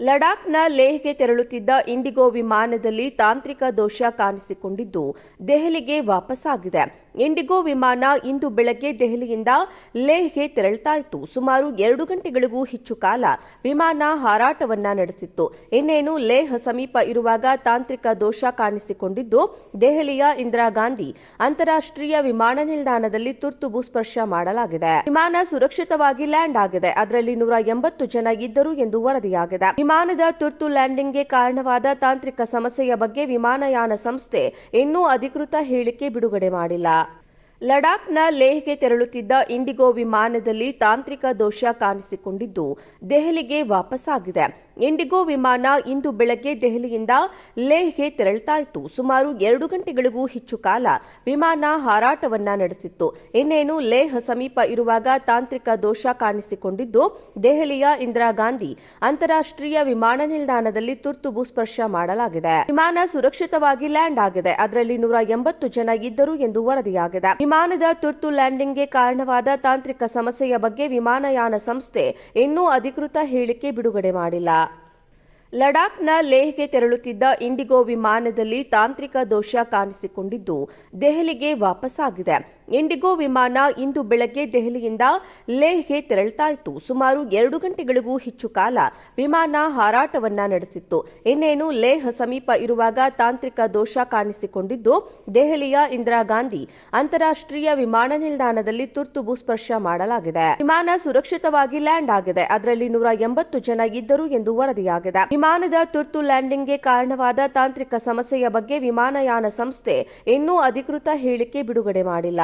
ಲಡಾಖ್ನ ಲೇಹ್ಗೆ ತೆರಳುತ್ತಿದ್ದ ಇಂಡಿಗೋ ವಿಮಾನದಲ್ಲಿ ತಾಂತ್ರಿಕ ದೋಷ ಕಾಣಿಸಿಕೊಂಡಿದ್ದು, ದೆಹಲಿಗೆ ವಾಪಸ್ಸಾಗಿದೆ. ಇಂಡಿಗೋ ವಿಮಾನ ಇಂದು ಬೆಳಗ್ಗೆ ದೆಹಲಿಯಿಂದ ಲೇಹ್ಗೆ ತೆರಳುತ್ತಾ ಇತ್ತು ಸುಮಾರು ಎರಡು ಗಂಟೆಗಳಿಗೂ ಹೆಚ್ಚು ಕಾಲ ವಿಮಾನ ಹಾರಾಟವನ್ನ ನಡೆಸಿತ್ತು. ಇನ್ನೇನು, ಲೇಹ್ ಸಮೀಪ ಇರುವಾಗ ತಾಂತ್ರಿಕ ದೋಷ ಕಾಣಿಸಿಕೊಂಡಿದ್ದು, ದೆಹಲಿಯ ಇಂದಿರಾ ಗಾಂಧಿ ಅಂತಾರಾಷ್ಟ್ರೀಯ ವಿಮಾನ ನಿಲ್ದಾಣದಲ್ಲಿ ತುರ್ತು ಭೂಸ್ಪರ್ಶ ಮಾಡಲಾಗಿದೆ. ವಿಮಾನ ಸುರಕ್ಷಿತವಾಗಿ ಲ್ಯಾಂಡ್ ಆಗಿದೆ. ಅದರಲ್ಲಿ ನೂರ ಎಂಬತ್ತು ಜನ ಇದ್ದರು ಎಂದು ವರದಿಯಾಗಿದೆ. ವಿಮಾನದ ತುರ್ತು ಲ್ಯಾಂಡಿಂಗ್ಗೆ ಕಾರಣವಾದ ತಾಂತ್ರಿಕ ಸಮಸ್ಯೆಯ ಬಗ್ಗೆ ವಿಮಾನಯಾನ ಸಂಸ್ಥೆ ಇನ್ನೂ ಅಧಿಕೃತ ಹೇಳಿಕೆ ಬಿಡುಗಡೆ ಮಾಡಿಲ್ಲ. ಲಡಾಖ್ನ ಲೇಹ್ಗೆ ತೆರಳುತ್ತಿದ್ದ ಇಂಡಿಗೋ ವಿಮಾನದಲ್ಲಿ ತಾಂತ್ರಿಕ ದೋಷ ಕಾಣಿಸಿಕೊಂಡಿದ್ದು, ದೆಹಲಿಗೆ ವಾಪಸ್ಸಾಗಿದೆ. ಇಂಡಿಗೋ ವಿಮಾನ ಇಂದು ಬೆಳಗ್ಗೆ ದೆಹಲಿಯಿಂದ ಲೇಹ್ಗೆ ತೆರಳುತ್ತಾ ಇತ್ತು ಸುಮಾರು ಎರಡು ಗಂಟೆಗಳಿಗೂ ಹೆಚ್ಚು ಕಾಲ ವಿಮಾನ ಹಾರಾಟವನ್ನ ನಡೆಸಿತ್ತು. ಇನ್ನೇನು, ಲೇಹ್ ಸಮೀಪ ಇರುವಾಗ ತಾಂತ್ರಿಕ ದೋಷ ಕಾಣಿಸಿಕೊಂಡಿದ್ದು, ದೆಹಲಿಯ ಇಂದಿರಾ ಗಾಂಧಿ ಅಂತಾರಾಷ್ಟ್ರೀಯ ವಿಮಾನ ನಿಲ್ದಾಣದಲ್ಲಿ ತುರ್ತು ಭೂಸ್ಪರ್ಶ ಮಾಡಲಾಗಿದೆ. ವಿಮಾನ ಸುರಕ್ಷಿತವಾಗಿ ಲ್ಯಾಂಡ್ ಆಗಿದೆ. ಅದರಲ್ಲಿ ನೂರ ಎಂಬತ್ತು ಜನ ಇದ್ದರು ಎಂದು ವರದಿಯಾಗಿದೆ. ವಿಮಾನದ ತುರ್ತು ಲ್ಯಾಂಡಿಂಗ್ಗೆ ಕಾರಣವಾದ ತಾಂತ್ರಿಕ ಸಮಸ್ಯೆಯ ಬಗ್ಗೆ ವಿಮಾನಯಾನ ಸಂಸ್ಥೆ ಇನ್ನೂ ಅಧಿಕೃತ ಹೇಳಿಕೆ ಬಿಡುಗಡೆ ಮಾಡಿಲ್ಲ. ಲಡಾಖ್ನ ಲೇಹ್ಗೆ ತೆರಳುತ್ತಿದ್ದ ಇಂಡಿಗೋ ವಿಮಾನದಲ್ಲಿ ತಾಂತ್ರಿಕ ದೋಷ ಕಾಣಿಸಿಕೊಂಡಿದ್ದು, ದೆಹಲಿಗೆ ವಾಪಸ್ಸಾಗಿದೆ. ಇಂಡಿಗೋ ವಿಮಾನ ಇಂದು ಬೆಳಗ್ಗೆ ದೆಹಲಿಯಿಂದ ಲೇಹ್ಗೆ ತೆರಳುತ್ತಾ ಇತ್ತು. ಸುಮಾರು ಎರಡು ಗಂಟೆಗಳಿಗೂ ಹೆಚ್ಚು ಕಾಲ ವಿಮಾನ ಹಾರಾಟವನ್ನ ನಡೆಸಿತ್ತು. ಇನ್ನೇನು, ಲೇಹ್ ಸಮೀಪ ಇರುವಾಗ ತಾಂತ್ರಿಕ ದೋಷ ಕಾಣಿಸಿಕೊಂಡಿದ್ದು, ದೆಹಲಿಯ ಇಂದಿರಾ ಗಾಂಧಿ ಅಂತಾರಾಷ್ಟ್ರೀಯ ವಿಮಾನ ನಿಲ್ದಾಣದಲ್ಲಿ ತುರ್ತು ಭೂಸ್ಪರ್ಶ ಮಾಡಲಾಗಿದೆ. ವಿಮಾನ ಸುರಕ್ಷಿತವಾಗಿ ಲ್ಯಾಂಡ್ ಆಗಿದೆ. ಅದರಲ್ಲಿ ನೂರ ಎಂಬತ್ತು ಜನ ಇದ್ದರು ಎಂದು ವರದಿಯಾಗಿದೆ. ವಿಮಾನದ ತುರ್ತು ಲ್ಯಾಂಡಿಂಗ್ಗೆ ಕಾರಣವಾದ ತಾಂತ್ರಿಕ ಸಮಸ್ಯೆಯ ಬಗ್ಗೆ ವಿಮಾನಯಾನ ಸಂಸ್ಥೆ ಇನ್ನೂ ಅಧಿಕೃತ ಹೇಳಿಕೆ ಬಿಡುಗಡೆ ಮಾಡಿಲ್ಲ.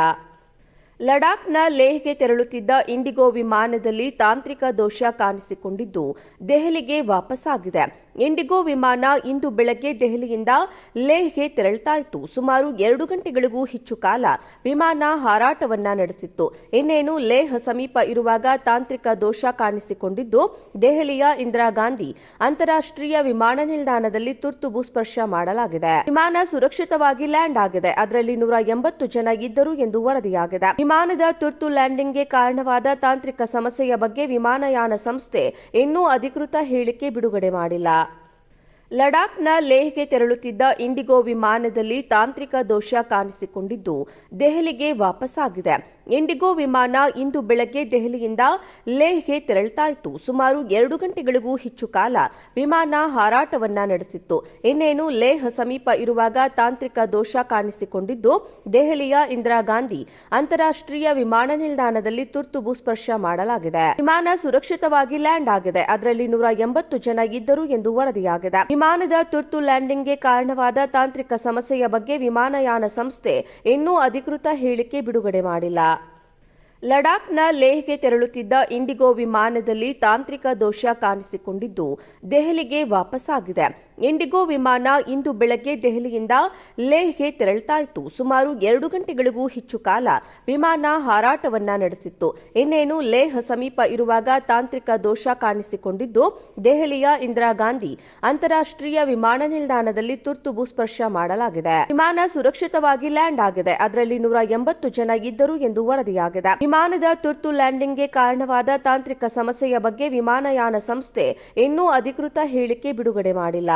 ಲಡಾಖ್ನ ಲೇಹ್ಗೆ ತೆರಳುತ್ತಿದ್ದ ಇಂಡಿಗೋ ವಿಮಾನದಲ್ಲಿ ತಾಂತ್ರಿಕ ದೋಷ ಕಾಣಿಸಿಕೊಂಡಿದ್ದು, ದೆಹಲಿಗೆ ವಾಪಸ್ಸಾಗಿದೆ. ಇಂಡಿಗೋ ವಿಮಾನ ಇಂದು ಬೆಳಗ್ಗೆ ದೆಹಲಿಯಿಂದ ಲೇಹ್ಗೆ ತೆರಳುತ್ತಾ ಇತ್ತು. ಸುಮಾರು ಎರಡು ಗಂಟೆಗಳಿಗೂ ಹೆಚ್ಚು ಕಾಲ ವಿಮಾನ ಹಾರಾಟವನ್ನ ನಡೆಸಿತ್ತು. ಇನ್ನೇನು, ಲೇಹ್ ಸಮೀಪ ಇರುವಾಗ ತಾಂತ್ರಿಕ ದೋಷ ಕಾಣಿಸಿಕೊಂಡಿದ್ದು, ದೆಹಲಿಯ ಇಂದಿರಾ ಗಾಂಧಿ ಅಂತಾರಾಷ್ಟ್ರೀಯ ವಿಮಾನ ನಿಲ್ದಾಣದಲ್ಲಿ ತುರ್ತು ಭೂಸ್ಪರ್ಶ ಮಾಡಲಾಗಿದೆ. ವಿಮಾನ ಸುರಕ್ಷಿತವಾಗಿ ಲ್ಯಾಂಡ್ ಆಗಿದೆ. ಅದರಲ್ಲಿ ನೂರ ಎಂಬತ್ತು ಜನ ಇದ್ದರು ಎಂದು ವರದಿಯಾಗಿದೆ. ವಿಮಾನದ ತುರ್ತು ಲ್ಯಾಂಡಿಂಗ್ಗೆ ಕಾರಣವಾದ ತಾಂತ್ರಿಕ ಸಮಸ್ಯೆಯ ಬಗ್ಗೆ ವಿಮಾನಯಾನ ಸಂಸ್ಥೆ ಇನ್ನೂ ಅಧಿಕೃತ ಹೇಳಿಕೆ ಬಿಡುಗಡೆ ಮಾಡಿಲ್ಲ. ಲಡಾಖ್ನ ಲೇಹ್ಗೆ ತೆರಳುತ್ತಿದ್ದ ಇಂಡಿಗೋ ವಿಮಾನದಲ್ಲಿ ತಾಂತ್ರಿಕ ದೋಷ ಕಾಣಿಸಿಕೊಂಡಿದ್ದು, ದೆಹಲಿಗೆ ವಾಪಸ್ಸಾಗಿದೆ. ಇಂಡಿಗೋ ವಿಮಾನ ಇಂದು ಬೆಳಗ್ಗೆ ದೆಹಲಿಯಿಂದ ಲೇಹ್ಗೆ ಇತ್ತು ಸುಮಾರು ಎರಡು ಗಂಟೆಗಳಿಗೂ ಹೆಚ್ಚು ಕಾಲ ವಿಮಾನ ಹಾರಾಟವನ್ನ ನಡೆಸಿತ್ತು. ಇನ್ನೇನು, ಲೇಹ್ ಸಮೀಪ ಇರುವಾಗ ತಾಂತ್ರಿಕ ದೋಷ ಕಾಣಿಸಿಕೊಂಡಿದ್ದು, ದೆಹಲಿಯ ಇಂದಿರಾ ಗಾಂಧಿ ಅಂತಾರಾಷ್ಟ್ರೀಯ ವಿಮಾನ ನಿಲ್ದಾಣದಲ್ಲಿ ತುರ್ತು ಭೂಸ್ಪರ್ಶ ಮಾಡಲಾಗಿದೆ. ವಿಮಾನ ಸುರಕ್ಷಿತವಾಗಿ ಲ್ಯಾಂಡ್ ಆಗಿದೆ. ಅದರಲ್ಲಿ ನೂರ ಎಂಬತ್ತು ಜನ ಇದ್ದರು ಎಂದು ವರದಿಯಾಗಿದೆ. ವಿಮಾನದ ತುರ್ತು ಲ್ಯಾಂಡಿಂಗ್ಗೆ ಕಾರಣವಾದ ತಾಂತ್ರಿಕ ಸಮಸ್ಯೆಯ ಬಗ್ಗೆ ವಿಮಾನಯಾನ ಸಂಸ್ಥೆ ಇನ್ನೂ ಅಧಿಕೃತ ಹೇಳಿಕೆ ಬಿಡುಗಡೆ ಮಾಡಿಲ್ಲ. ಲಡಾಖ್ನ ಲೇಹ್ಗೆ ತೆರಳುತ್ತಿದ್ದ ಇಂಡಿಗೋ ವಿಮಾನದಲ್ಲಿ ತಾಂತ್ರಿಕ ದೋಷ ಕಾಣಿಸಿಕೊಂಡಿದ್ದು, ದೆಹಲಿಗೆ ವಾಪಸ್ಸಾಗಿದೆ. ಇಂಡಿಗೋ ವಿಮಾನ ಇಂದು ಬೆಳಗ್ಗೆ ದೆಹಲಿಯಿಂದ ಲೇಹ್ಗೆ ತೆರಳುತ್ತಾ ಇತ್ತು ಸುಮಾರು ಎರಡು ಗಂಟೆಗಳಿಗೂ ಹೆಚ್ಚು ಕಾಲ ವಿಮಾನ ಹಾರಾಟವನ್ನ ನಡೆಸಿತ್ತು. ಇನ್ನೇನು, ಲೇಹ್ ಸಮೀಪ ಇರುವಾಗ ತಾಂತ್ರಿಕ ದೋಷ ಕಾಣಿಸಿಕೊಂಡಿದ್ದು, ದೆಹಲಿಯ ಇಂದಿರಾ ಗಾಂಧಿ ಅಂತಾರಾಷ್ಟ್ರೀಯ ವಿಮಾನ ನಿಲ್ದಾಣದಲ್ಲಿ ತುರ್ತು ಭೂಸ್ಪರ್ಶ ಮಾಡಲಾಗಿದೆ. ವಿಮಾನ ಸುರಕ್ಷಿತವಾಗಿ ಲ್ಯಾಂಡ್ ಆಗಿದೆ. ಅದರಲ್ಲಿ ನೂರ ಎಂಬತ್ತು ಜನ ಇದ್ದರು ಎಂದು ವರದಿಯಾಗಿದೆ. ವಿಮಾನದ ತುರ್ತು ಲ್ಯಾಂಡಿಂಗ್ಗೆ ಕಾರಣವಾದ ತಾಂತ್ರಿಕ ಸಮಸ್ಯೆಯ ಬಗ್ಗೆ ವಿಮಾನಯಾನ ಸಂಸ್ಥೆ ಇನ್ನೂ ಅಧಿಕೃತ ಹೇಳಿಕೆ ಬಿಡುಗಡೆ ಮಾಡಿಲ್ಲ.